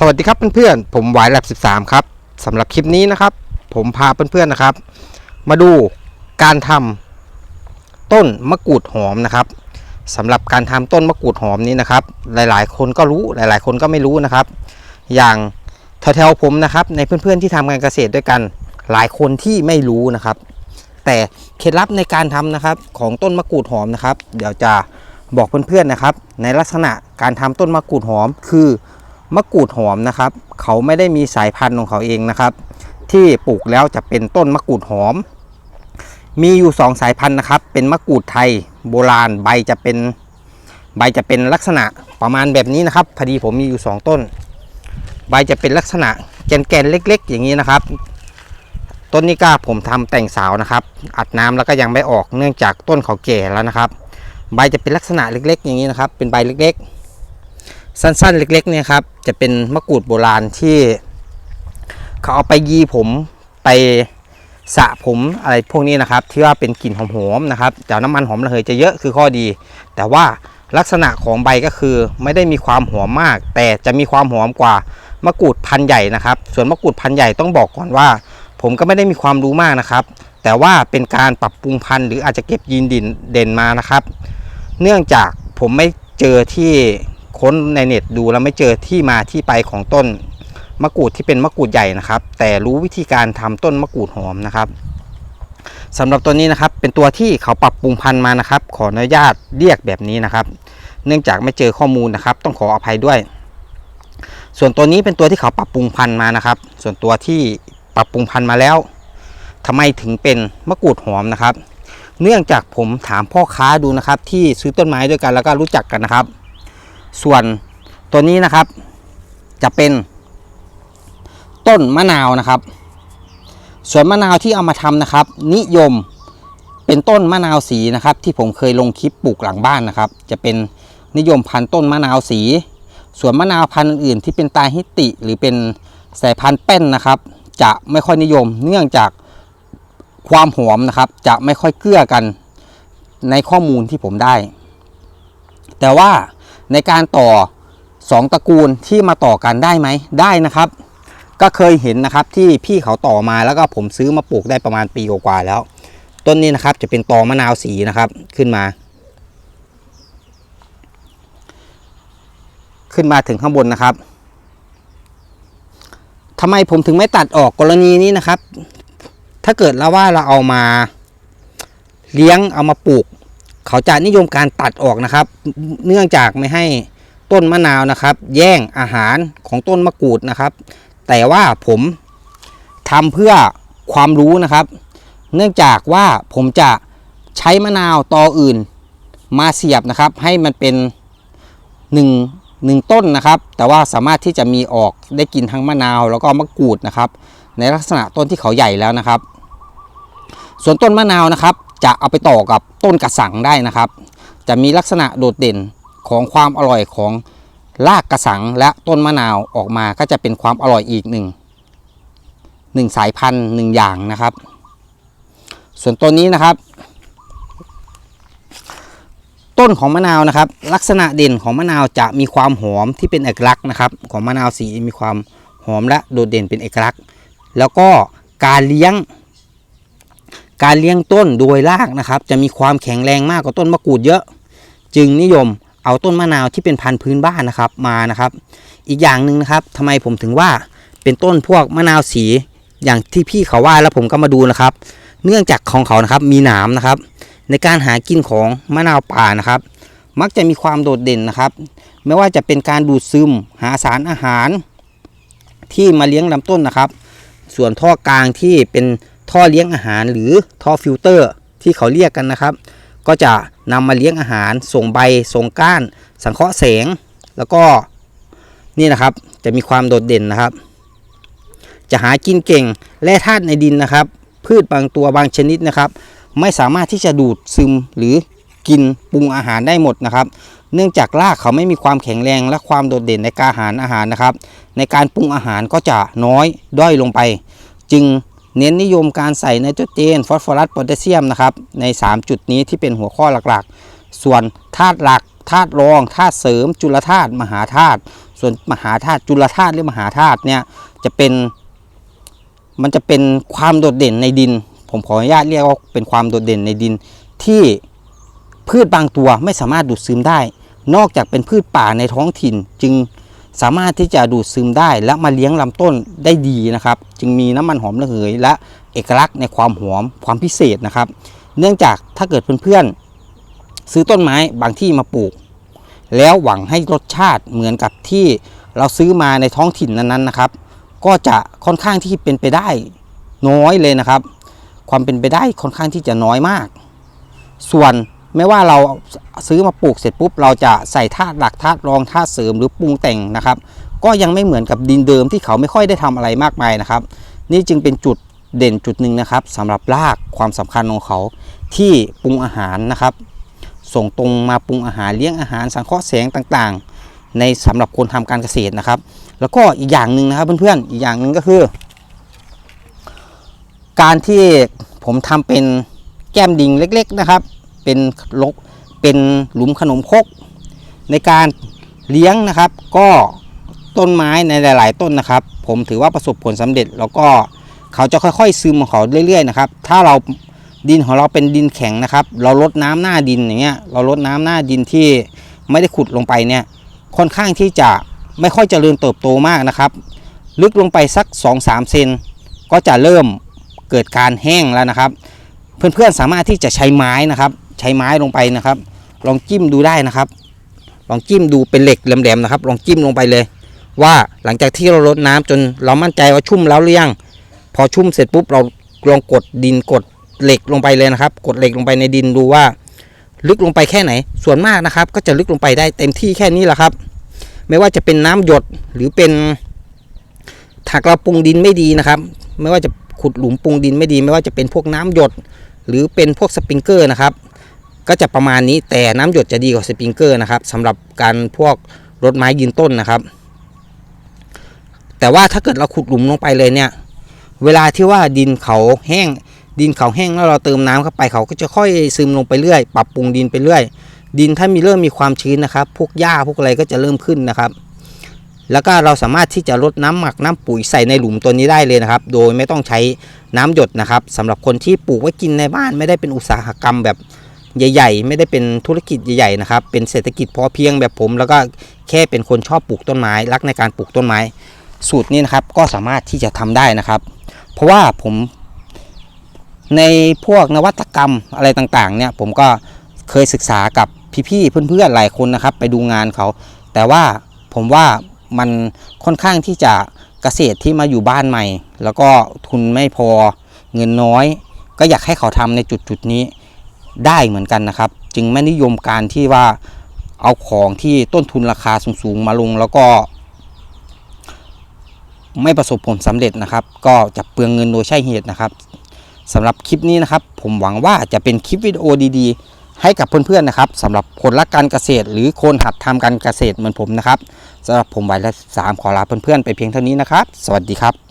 สวัสดีครับเพื่อนๆ ผมหวายแลบ13 ครับสำหรับคลิปนี้นะครับ ผมพาเพื่อนๆนะครับ มาดูการทำต้นมะกรูดหอมนะครับสำหรับการทำต้นมะกรูดหอมนี้นะครับ หลายๆ คนก็รู้หลาย ๆ คนก็ไม่รู้นะครับ อย่างแถวๆผมนะครับ ในเพื่อนๆที่ทำงานเกษตรด้วยกัน หลายคนที่ไม่รู้นะครับ แต่เคล็ดลับในการทำนะครับของต้นมะกรูดหอมนะครับ เดี๋ยวจะบอกเพื่อนๆนะครับ ในลักษณะการทำต้นมะกรูดหอมคือ มะกรูดหอมนะครับ เขาไม่ได้มีสายพันธุ์ของเขาเองนะครับ ที่ปลูกแล้วจะเป็นต้นมะกรูดหอม มีอยู่ 2 สายพันธุ์นะครับ เป็นมะกรูดไทย โบราณใบจะเป็นใบจะเป็นลักษณะประมาณแบบนี้นะครับ พอดีผมมีอยู่ 2 ต้น ใบจะเป็นลักษณะแกนๆเล็ก ๆ อย่างนี้นะครับ ต้นนี้ก็ผมทำแต่งสาวนะครับ อัดน้ำแล้วก็ยังไม่ออกเนื่องจากต้นเขาแก่แล้วนะครับ ใบจะเป็นลักษณะเล็ก ๆ อย่างนี้นะครับ เป็นใบเล็ก ๆ สั้นๆ เล็ก ๆ เนี่ยครับ จะเป็นมะกรูดโบราณที่เขาเอาไปยีผมไปสระผมอะไรพวกนี้นะครับ ที่ว่าเป็นกลิ่นหอมๆนะครับแต่น้ำมันหอมระเหยจะเยอะคือข้อดี แต่ว่าลักษณะของใบก็คือไม่ได้มีความหอมมาก แต่จะมีความหอมกว่ามะกรูดพันใหญ่นะครับ ส่วนมะกรูดพันใหญ่ต้องบอกก่อนว่า ผมก็ไม่ได้มีความรู้มากนะครับ แต่ว่าเป็นการปรับปรุงพันธุ์หรืออาจจะเก็บยีนดินเด่นมานะครับ เนื่องจากผมไม่เจอที่ ค้นในเน็ตดูแล้วไม่เจอที่มาที่ไปของต้นมะกรูดที่เป็นมะกรูดใหญ่นะครับ แต่รู้วิธีการทำต้นมะกรูดหอมนะครับสำหรับตัวนี้นะครับเป็นตัวที่เขาปรับปรุงพันธุ์มานะครับ ขออนุญาตเรียกแบบนี้นะครับ เนื่องจากไม่เจอข้อมูลนะครับ ต้องขออภัยด้วย ส่วนตัวนี้เป็นตัวที่เขาปรับปรุงพันธุ์มานะครับ ส่วนตัวที่ปรับปรุงพันธุ์มาแล้วทำไมถึงเป็นมะกรูดหอมนะครับ เนื่องจากผมถามพ่อค้าดูนะครับ ที่ซื้อต้นไม้ด้วยกันแล้วก็รู้จักกันนะครับ ส่วนตัวนี้นะครับ จะเป็นต้นมะนาวนะครับส่วนมะนาวที่เอามาทำนะครับ นิยมเป็นต้นมะนาวสีนะครับ ที่ผมเคยลงคลิปปลูกหลังบ้านนะครับ จะเป็นนิยมพันธุ์ต้นมะนาวสีส่วนมะนาวพันธุ์อื่นที่เป็นตาฮิติ หรือเป็นสายพันธุ์แป้นนะครับ จะไม่ค่อยนิยมเนื่องจากความหอมนะครับ จะไม่ค่อยเกื้อกันในข้อมูลที่ผมได้ แต่ว่า ในการต่อ 2 ตระกูลที่มาต่อกันได้ไหมได้นะครับ ก็เคยเห็นนะครับที่พี่เขาต่อมาแล้วก็ผมซื้อมาปลูกได้ประมาณปีกว่าแล้ว ต้นนี้นะครับจะเป็นตอมะนาวสีนะครับขึ้นมา ขึ้นมาถึงข้างบนนะครับทำไมผมถึงไม่ตัดออกกรณีนี้นะครับ ถ้าเกิดแล้วว่าเราเอามาเลี้ยงเอามาปลูก เขาจะนิยมการตัดออกนะครับ เนื่องจากไม่ให้ต้นมะนาวนะครับ แย่งอาหารของต้นมะกรูดนะครับ แต่ว่าผมทำเพื่อความรู้นะครับ เนื่องจากว่าผมจะใช้มะนาวตออื่นมาเสียบนะครับ ให้มันเป็นหนึ่งหนึ่งต้นนะครับ แต่ว่าสามารถที่จะมีออกได้กินทั้งมะนาวแล้วก็มะกรูดนะครับ ในลักษณะต้นที่เขาใหญ่แล้วนะครับ ส่วนต้นมะนาวนะครับ จะเอาไปต่อกับต้นกระสังได้นะครับ จะมีลักษณะโดดเด่นของความอร่อยของรากกระสังและต้นมะนาวออกมาก็จะเป็นความอร่อยอีกหนึ่งหนึ่งสายพันธุ์หนึ่งอย่างนะครับ ส่วนต้นนี้นะครับ ต้นของมะนาวนะครับ ลักษณะเด่นของมะนาวจะมีความหอมที่เป็นเอกลักษณ์นะครับ ของมะนาวสีมีความหอมและโดดเด่นเป็นเอกลักษณ์ แล้วก็การเลี้ยง การเลี้ยงต้นโดยรากนะครับ จะมีความแข็งแรงมากกว่าต้นมะกรูดเยอะ จึงนิยมเอาต้นมะนาวที่เป็นพันธุ์พื้นบ้านนะครับมานะครับ อีกอย่างหนึ่งนะครับทำไมผมถึงว่าเป็นต้นพวกมะนาวสีอย่างที่พี่เขาว่าแล้วผมก็มาดูนะครับ เนื่องจากของเขานะครับมีหนามนะครับ ในการหากินของมะนาวป่านะครับ มักจะมีความโดดเด่นนะครับ ไม่ว่าจะเป็นการดูดซึมหาสารอาหาร ที่มาเลี้ยงลำต้นนะครับ ส่วนท่อกลางที่เป็น ท่อเลี้ยงอาหารหรือท่อฟิลเตอร์ที่เขาเรียกกันนะครับ ก็จะนำมาเลี้ยงอาหาร ส่งใบ ส่งก้าน สังเคราะห์แสง แล้วก็นี่นะครับจะมีความโดดเด่นนะครับ จะหากินเก่งแร่ธาตุในดินนะครับ พืชบางตัวบางชนิดนะครับ ไม่สามารถที่จะดูดซึมหรือกินปรุงอาหารได้หมดนะครับ เนื่องจากรากเขาไม่มีความแข็งแรงและความโดดเด่นในการหารอาหารนะครับ ในการปรุงอาหารก็จะน้อยด้อยลงไป จึง เน้นนิยมการใส่ไนโตรเจนฟอสฟอรัสโพแทสเซียมนะครับใน 3 จุดนี้ที่เป็นหัวข้อหลักๆ ส่วนธาตุหลักธาตุรองธาตุเสริม จุลธาตุมหาธาตุส่วนมหาธาตุจุลธาตุหรือมหาธาตุเนี่ยจะเป็นมันจะเป็นความโดดเด่นในดิน ผมขออนุญาตเรียกว่าเป็นความโดดเด่นในดินที่พืชบางตัวไม่สามารถดูดซึมได้ นอกจากเป็นพืชป่าในท้องถิ่นจึงสามารถที่จะดูดซึมได้และมาเลี้ยงลำต้นได้ดีนะครับ จึงมีน้ำมันหอมระเหย และเอกลักษณ์ในความหอมความพิเศษนะครับ เนื่องจากถ้าเกิดเพื่อนๆซื้อต้นไม้บางที่มาปลูก แล้วหวังให้รสชาติเหมือนกับที่เราซื้อมาในท้องถิ่นนั้นๆนะครับ ก็จะค่อนข้างที่เป็นไปได้น้อยเลยนะครับ ความเป็นไปได้ค่อนข้างที่จะน้อยมาก ส่วนไม่ว่าเราซื้อมาปลูกเสร็จปุ๊บเราจะใส่ธาตุหลักธาตุรองธาตุเสริมหรือปรุงแต่งนะครับ ก็ยังไม่เหมือนกับดินเดิมที่เขาไม่ค่อยได้ทำอะไรมากมายนะครับ นี่จึงเป็นจุดเด่นจุดหนึ่งนะครับสำหรับรากความสำคัญของเขาที่ปรุงอาหารนะครับ ส่งตรงมาปรุงอาหารเลี้ยงอาหารสังเคราะห์แสงต่างๆ ในสำหรับคนทำการเกษตรนะครับ แล้วก็อีกอย่างหนึ่งนะครับเพื่อนๆอีกอย่างหนึ่งก็คือ การที่ผมทำเป็นแก้มดิ่งเล็ก ๆนะครับ เป็นลกเป็นหลุมขนมคก ในการเลี้ยงนะครับ ก็ ต้นไม้ในหลาย ๆ ต้นนะครับ ผมถือว่าประสบผลสำเร็จ แล้วก็เขาจะค่อย ๆ ซึมของเขาเรื่อย ๆ นะครับ ถ้าเราดินของเราเป็นดินแข็งนะครับ เราลดน้ำหน้าดินอย่างเงี้ย เราลดน้ำหน้าดินที่ไม่ได้ขุดลงไปเนี่ย ค่อนข้างที่จะไม่ค่อยเจริญเติบโตมากนะครับ ลึกลงไปสัก 2-3 เซนก็จะเริ่มเกิดการแห้งแล้วนะครับ เพื่อนๆสามารถที่จะใช้ไม้นะครับ ใช้ไม้ลงไปนะครับ ลองจิ้มดูได้นะครับ ลองจิ้มดูเป็นเหล็กแหลมๆนะครับ ลองจิ้มลงไปเลย ว่าหลังจากที่เราลดน้ำจนเรามั่นใจว่าชุ่มแล้วหรือยัง พอชุ่มเสร็จปุ๊บเราลองกดดินกดเหล็กลงไปเลยนะครับ กดเหล็กลงไปในดินดูว่า ลึกลงไปแค่ไหน ส่วนมากนะครับ ก็จะลึกลงไปได้เต็มที่แค่นี้แหละครับ ไม่ว่าจะเป็นน้ำหยดหรือเป็นถักเราปรุงดินไม่ดีนะครับ ไม่ว่าจะขุดหลุมปรุงดินไม่ดี ไม่ว่าจะเป็นพวกน้ำหยด หรือเป็นพวกสปริงเกอร์นะครับ ก็จะประมาณนี้แต่น้ำหยดจะดีกว่าสปริงเกอร์นะครับสำหรับการพวกรดไม้ยืนต้นนะครับ แต่ว่าถ้าเกิดเราขุดหลุมลงไปเลยเนี่ย เวลาที่ว่าดินเขาแห้ง ดินเขาแห้งแล้วเราเติมน้ำเข้าไปเขาก็จะค่อยซึมลงไปเรื่อย ปรับปรุงดินไปเรื่อย ดินถ้ามีเริ่มมีความชื้นนะครับ พวกหญ้าพวกอะไรก็จะเริ่มขึ้นนะครับ แล้วก็เราสามารถที่จะลดน้ำหมักน้ำปุ๋ยใส่ในหลุมตัวนี้ได้เลยนะครับ โดยไม่ต้องใช้น้ำหยดนะครับสำหรับคนที่ปลูกไว้กินในบ้านไม่ได้เป็นอุตสาหกรรมแบบใหญ่ ๆ ไม่ได้เป็นธุรกิจใหญ่ๆนะครับ เป็นเศรษฐกิจพอเพียงแบบผม แล้วก็แค่เป็นคนชอบปลูกต้นไม้ รักในการปลูกต้นไม้ สูตรนี้นะครับก็สามารถที่จะทำได้นะครับ เพราะว่าผมในพวกนวัตกรรมอะไรต่างๆเนี่ยผมก็เคยศึกษากับพี่ๆเพื่อนๆหลายคนนะครับ ไปดูงานเขา แต่ว่าผมว่ามันค่อนข้างที่จะเกษตรที่มาอยู่บ้านใหม่ แล้วก็ทุนไม่พอเงินน้อย ก็อยากให้เขาทำในจุดจุดๆนี้ได้เหมือนกันนะครับ จึงไม่นิยมการที่ว่าเอาของที่ต้นทุนราคาสูงๆมาลงแล้วก็ ไม่ประสบผลสำเร็จนะครับ ก็จะเปลืองเงินโดยใช่เหตุนะครับสำหรับคลิปนี้นะครับ ผมหวังว่าจะเป็นคลิปวิดีโอดีๆ ให้กับเพื่อนๆนะครับสำหรับคนรักการเกษตร หรือคนหัดทำการเกษตรเหมือนผมนะครับสำหรับผมไว้และสามขอลาเพื่อนๆไปเพียงเท่านี้นะครับ สวัสดีครับ